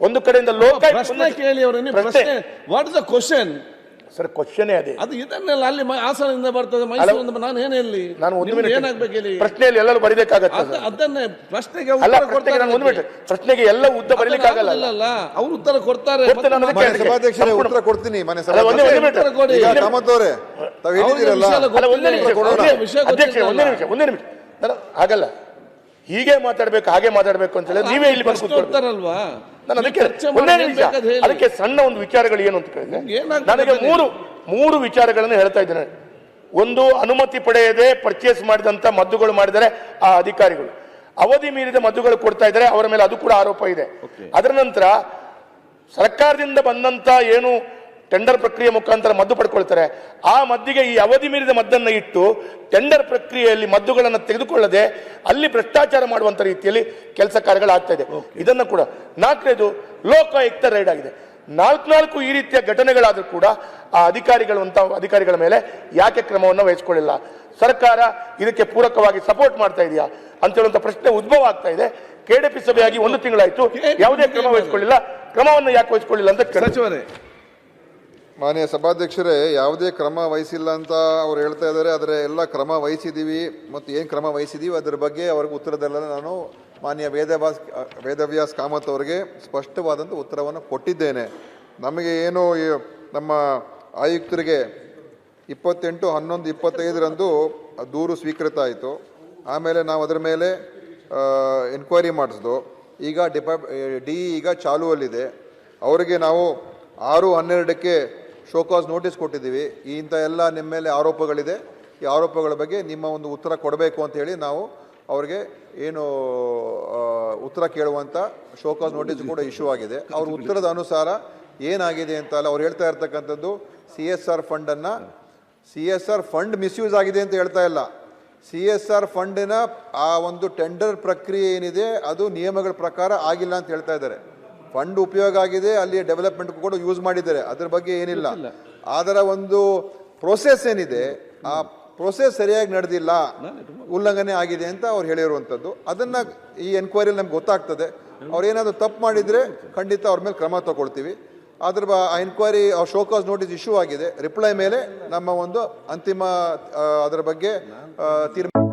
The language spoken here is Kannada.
ಒಂದು ಕಡೆಯಿಂದ ಲೋಕ ಪ್ರಶ್ನೆ ಕೇಳಿ ಅವರನ್ನು. ಪ್ರಶ್ನೆ what is the question sir question ಅದೇ. ಅದು ಇದನ್ನೆಲ್ಲ ಅಲ್ಲಿ ಆಸನದಿಂದ ಹಾಸನದಿಂದ ಬರ್ತದೆ ಮೈಸೂರಿಂದ ನಾನು ಏನ್ ಹೇಳಿ ನಾನು ಒಂದು ಮಿನಿಟ್ ಏನಾಗ್ಬೇಕು ಹೇಳಿ? ಪ್ರಶ್ನೆಯಲ್ಲಿ ಎಲ್ಲರೂ ಬರೀಬೇಕಾಗತ್ತೆ ಅದ- ಅದನ್ನೇ ಪ್ರಶ್ನೆಗೆ ಅಲ್ಲ ಉತ್ತರ ಪ್ರಶ್ನೆಗೆ ನಾನು ಒಂದು ಕೊಡ್ತಾರೆ ಮಿನಿಟ್ ಪ್ರಶ್ನೆಗೆ ಎಲ್ಲ ಉದ್ದ ಬರಿಲಿಕ್ಕೆ ಆಗಲ್ಲ. ಅಲ್ಲ ಅವರು ಉತ್ತರ ಕೊಡ್ತಾರೆ ಮತ್ತೆ ನಾನು ಮತ್ತೆ ಅದಕ್ಕೆ ಸಭಾಧ್ಯಕ್ಷರೇ ಉತ್ತರ ಕೊಡ್ತೀನಿ ಮನೆ ಸರ್ ಒಂದೇ ಸಭಾಧ್ಯಕ್ಷರೇ. ಕಾಮತ್ ಅವರೇ ತಾವು ಹೇಳಿದಿರಲ್ಲ ಅಲ್ಲ ಒಂದೇ ನಿಮಿಷ ಅಧ್ಯಕ್ಷ. ಒಂದೇ ನಿಮಿಷ ಒಂದೇ ನಿಮಿಷ. ಆಗಲ್ಲ ಹಾಗಲ್ಲ. ಹೀಗೆ ಮಾತಾಡ್ಬೇಕು ಹಾಗೆ ಮಾತಾಡ್ಬೇಕು ಅಂತ ಹೇಳಿ ನೀವೇ ಇಲ್ಲಿ ಬಂದು. ಉತ್ತರಲ್ವಾ ನಾನು ಅದಕ್ಕೆ ಒಂದೇ ನಿಮಿಷ. ಅದಕ್ಕೆ ಸಣ್ಣ ಒಂದು ವಿಚಾರಗಳು ಏನು ಅಂತ ಕೇಳಿದ್ರೆ ನನಗೆ. ಮೂರು ಮೂರು ವಿಚಾರಗಳನ್ನು ಹೇಳ್ತಾ ಇದ್ದೇನೆ. ಒಂದು ಅನುಮತಿ ಪಡೆಯದೆ ಪರ್ಚೇಸ್ ಮಾಡಿದಂತ ಮದ್ದುಗಳು ಮಾಡಿದರೆ ಆ ಅಧಿಕಾರಿಗಳು. ಅವಧಿ ಮೀರಿದ ಮದ್ದುಗಳು ಕೊಡ್ತಾ ಇದ್ದಾರೆ ಅವರ ಮೇಲೆ ಅದು ಕೂಡ ಆರೋಪ ಇದೆ. ಅದರ ನಂತರ ಸರ್ಕಾರದಿಂದ ಬಂದಂತ ಏನು ಟೆಂಡರ್ ಪ್ರಕ್ರಿಯೆ ಮುಖಾಂತರ ಮದ್ದು ಪಡ್ಕೊಳ್ತಾರೆ. ಆ ಮದ್ದಿಗೆ ಈ ಅವಧಿ ಮೀರಿದ ಮದ್ದನ್ನು ಇಟ್ಟು ಟೆಂಡರ್ ಪ್ರಕ್ರಿಯೆಯಲ್ಲಿ ಮದ್ದುಗಳನ್ನು ತೆಗೆದುಕೊಳ್ಳದೆ ಅಲ್ಲಿ ಭ್ರಷ್ಟಾಚಾರ ಮಾಡುವಂತ ರೀತಿಯಲ್ಲಿ ಕೆಲಸ ಕಾರ್ಯಗಳಾಗ್ತಾ ಇದೆ. ಇದನ್ನು ಕೂಡ ನಾಲ್ಕನೇದು ಲೋಕಾಯುಕ್ತ ರೈಡ್ ಆಗಿದೆ. ನಾಲ್ಕು ನಾಲ್ಕು ಈ ರೀತಿಯ ಘಟನೆಗಳಾದರೂ ಕೂಡ ಆ ಅಧಿಕಾರಿಗಳು ಅಂತ ಅಧಿಕಾರಿಗಳ ಮೇಲೆ ಯಾಕೆ ಕ್ರಮವನ್ನು ವಹಿಸ್ಕೊಳ್ಳಿಲ್ಲ? ಸರ್ಕಾರ ಇದಕ್ಕೆ ಪೂರಕವಾಗಿ ಸಪೋರ್ಟ್ ಮಾಡ್ತಾ ಇದೆಯಾ? ಅಂತ ಹೇಳುವಂಥ ಪ್ರಶ್ನೆ ಉದ್ಭವ ಆಗ್ತಾ ಇದೆ. ಕೆಡಿಪಿ ಸಭೆಯಾಗಿ ಒಂದು ತಿಂಗಳಾಯಿತು. ಯಾವುದೇ ಕ್ರಮ ವಹಿಸಿಕೊಳ್ಳಿಲ್ಲ. ಕ್ರಮವನ್ನು ಯಾಕೆ ವಹಿಸಿಕೊಳ್ಳಿಲ್ಲ ಅಂತ ಮಾನ್ಯ ಸಭಾಧ್ಯಕ್ಷರೇ, ಯಾವುದೇ ಕ್ರಮ ವಹಿಸಿಲ್ಲ ಅಂತ ಅವ್ರು ಹೇಳ್ತಾ ಇದ್ದಾರೆ. ಆದರೆ ಎಲ್ಲ ಕ್ರಮ ವಹಿಸಿದ್ದೀವಿ. ಮತ್ತು ಏನು ಕ್ರಮ ವಹಿಸಿದ್ದೀವಿ? ಅದರ ಬಗ್ಗೆ ಅವ್ರಿಗೆ ಉತ್ತರದಲ್ಲ ನಾನು ಮಾನ್ಯ ವೇದವ್ಯಾಸ್ ವೇದವ್ಯಾಸ್ ಕಾಮತ್ ಅವರಿಗೆ ಸ್ಪಷ್ಟವಾದಂಥ ಉತ್ತರವನ್ನು ಕೊಟ್ಟಿದ್ದೇನೆ. ನಮಗೆ ಏನು ನಮ್ಮ ಆಯುಕ್ತರಿಗೆ ಇಪ್ಪತ್ತೆಂಟು, ಹನ್ನೊಂದು, ಇಪ್ಪತ್ತೈದರಂದು ದೂರು ಸ್ವೀಕೃತ ಆಯಿತು. ಆಮೇಲೆ ನಾವು ಅದರ ಮೇಲೆ ಎನ್ಕ್ವೈರಿ ಮಾಡಿಸ್ದು. ಈಗ ಡಿಪಾ, ಡಿ ಈಗ ಚಾಲುವಲ್ಲಿದೆ. ಅವರಿಗೆ ನಾವು ಆರು, ಹನ್ನೆರಡಕ್ಕೆ ಶೋಕಾಸ್ ನೋಟಿಸ್ ಕೊಟ್ಟಿದ್ದೀವಿ. ಇಂಥ ಎಲ್ಲ ನಿಮ್ಮ ಮೇಲೆ ಆರೋಪಗಳಿದೆ. ಈ ಆರೋಪಗಳ ಬಗ್ಗೆ ನಿಮ್ಮ ಒಂದು ಉತ್ತರ ಕೊಡಬೇಕು ಅಂತ ಹೇಳಿ ನಾವು ಅವ್ರಿಗೆ ಏನು ಉತ್ತರ ಕೇಳುವಂಥ ಶೋಕಾಸ್ ನೋಟಿಸ್ ಕೂಡ ಇಶ್ಯೂ ಆಗಿದೆ. ಅವ್ರ ಉತ್ತರದ ಅನುಸಾರ ಏನಾಗಿದೆ ಅಂತ ಅಲ್ಲ ಅವ್ರು ಹೇಳ್ತಾ ಇರ್ತಕ್ಕಂಥದ್ದು. C S R ಫಂಡನ್ನು C S R fund misuse ಆಗಿದೆ ಅಂತ ಹೇಳ್ತಾ ಇಲ್ಲ. ಸಿ ಎಸ್ ಆರ್ ಫಂಡಿನ ಆ ಒಂದು ಟೆಂಡರ್ ಪ್ರಕ್ರಿಯೆ ಏನಿದೆ, ಅದು ನಿಯಮಗಳ ಪ್ರಕಾರ ಆಗಿಲ್ಲ ಅಂತ ಹೇಳ್ತಾ ಇದ್ದಾರೆ. ಫಂಡ್ ಉಪಯೋಗ ಆಗಿದೆ ಅಲ್ಲಿ ಡೆವಲಪ್ಮೆಂಟ್ ಕೂಡ ಯೂಸ್ ಮಾಡಿದ್ದಾರೆ. ಅದ್ರ ಬಗ್ಗೆ ಏನಿಲ್ಲ. ಅದರ ಒಂದು ಪ್ರೋಸೆಸ್ ಏನಿದೆ ಆ ಪ್ರೋಸೆಸ್ ಸರಿಯಾಗಿ ನಡೆದಿಲ್ಲ ಉಲ್ಲಂಘನೆ ಆಗಿದೆ ಅಂತ ಅವ್ರು ಹೇಳಿರುವಂಥದ್ದು ಅದನ್ನು ಈ ಎನ್ಕ್ವೈರಿಯಲ್ಲಿ ನಮ್ಗೆ ಗೊತ್ತಾಗ್ತದೆ. ಅವ್ರು ಏನಾದರೂ ತಪ್ಪು ಮಾಡಿದರೆ ಖಂಡಿತ ಅವ್ರ ಮೇಲೆ ಕ್ರಮ ತಗೊಳ್ತೀವಿ. ಅದ್ರ ಬ ಆ enquiry show cause notice issue ಆಗಿದೆ. ರಿಪ್ಲೈ ಮೇಲೆ ನಮ್ಮ ಒಂದು ಅಂತಿಮ ಅದರ ಬಗ್ಗೆ ತೀರ್ಮಾನ